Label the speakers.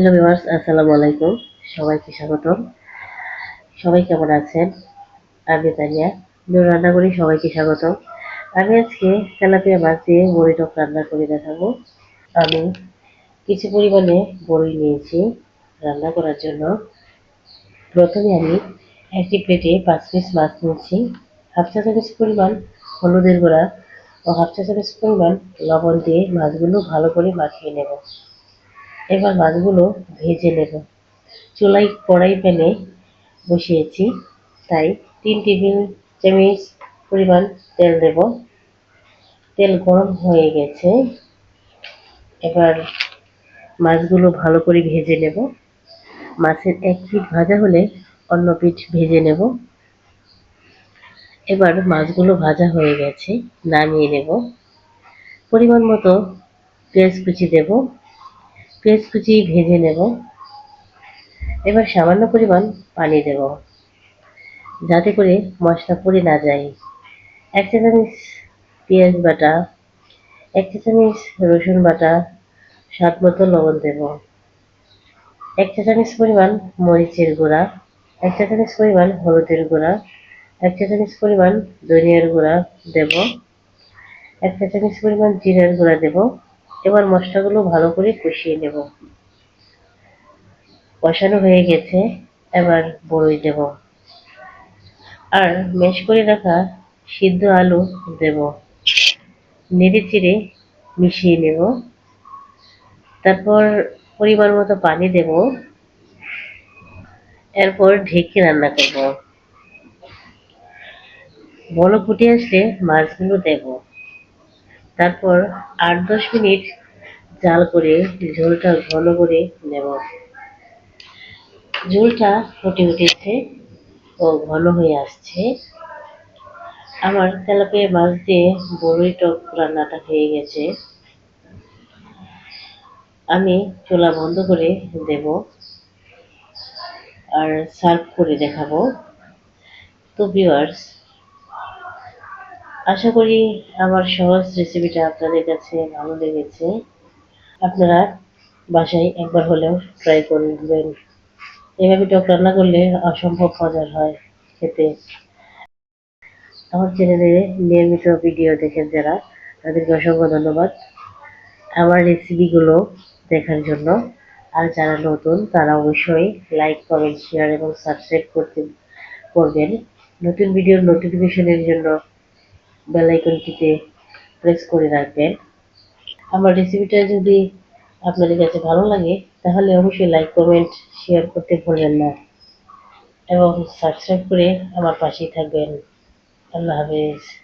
Speaker 1: Hello viewers আসসালামু আলাইকুম। সবাইকে স্বাগতম। সবাই কেমন আছেন? আমি তানিয়া। নূর রান্না করি সবাইকে স্বাগতম। আমি আজকে তেলাপিয়া মাছ দিয়ে বড়ি টক রান্না করে দেখাবো। আমি কিছু পরিমাণে বড়ি নিয়েছি রান্না করার জন্য। প্রথমে আমি একটি প্লেটে পাঁচ পিস মাছ নিয়েছি। হাফ চা চামচ পরিমাণ হলুদের গুঁড়া ও হাফ চা চামচ পরিমাণ লবণ দিয়ে মাছগুলো ভালো করে মাখিয়ে নেব। এবার মাছগুলো ভেজে নেব। চুলাই কড়াই প্যানে বসিয়েছি, তাই তিন টেবিল চামচ পরিমাণ তেল দেব। তেল গরম হয়ে গেছে, এবার মাছগুলো ভালো করে ভেজে নেব। মাছের এক পিঠ ভাজা হলে অন্য পিঠ ভেজে নেব। এবার মাছগুলো ভাজা হয়ে গেছে, নামিয়ে নেব। পরিমাণ মতো পেঁয়াজ কুচি দেবো। পেঁয়াজ কুচি ভেজে নেব। এবার সামান্য পরিমাণ পানি দেব, যাতে করে মশলা পড়ে না যায়। এক চা চামচ পেঁয়াজ বাটা, এক চা চামচ রসুন বাটা, স্বাদ মতো লবণ দেব। এক চা চামচ পরিমাণ মরিচের গুঁড়া, এক চা চামচ পরিমাণ হলুদের গুঁড়া, এক চা চামচ পরিমাণ ধনিয়ার গুঁড়া দেব, এক চা চামচ পরিমাণ জিরার গুঁড়া দেব। এবার মশলাগুলো ভালো করে কষিয়ে নেব। কষানো হয়ে গেছে, এবার বড়ই দেব। আর মেশ করে রাখা সিদ্ধ আলু দেব। নেড়ে চিড়ে মিশিয়ে নেব। তারপর পরিমাণ মতো পানি দেব। এরপর ঢেকে রান্না করব। বলো ফুটে আসলে মাছগুলো দেব। তারপর আট দশ মিনিট জাল করে ঝোলটা ঘন করে নেব। ঝোলটা ফুটে উঠেছে ও ঘন হয়ে আসছে। আমার তেলাপিয়া মাছ দিয়ে বড়ই টক রান্নাটা হয়ে গেছে। আমি চোলা বন্ধ করে দেব আর সার্ভ করে দেখাবো। তো ভিউয়ার্স আশা করি আমার সহজ রেসিপিটা আপনাদের কাছে ভালো লেগেছে। আপনারা বাসায় একবার হলেও ট্রাই করবেন। এভাবে টক রান্না করলে অসম্ভব মজার হয় খেতে। আমার চ্যানেলে নিয়মিত ভিডিও দেখেন যারা, তাদেরকে অসংখ্য ধন্যবাদ। আমার রেসিপিগুলো দেখার জন্য। আর যারা নতুন, তারা অবশ্যই লাইক কমেন্ট শেয়ার এবং সাবস্ক্রাইব করতে করবেন। নতুন ভিডিওর নোটিফিকেশনের জন্য বেল আইকনটিতে প্রেস করে রাখবেন। আমার রেসিপিটা যদি আপনাদের কাছে ভালো লাগে, তাহলে অবশ্যই লাইক কমেন্ট শেয়ার করতে ভুলবেন না। এবং সাবস্ক্রাইব করে আমার পাশেই থাকবেন। আল্লাহ হাফেজ।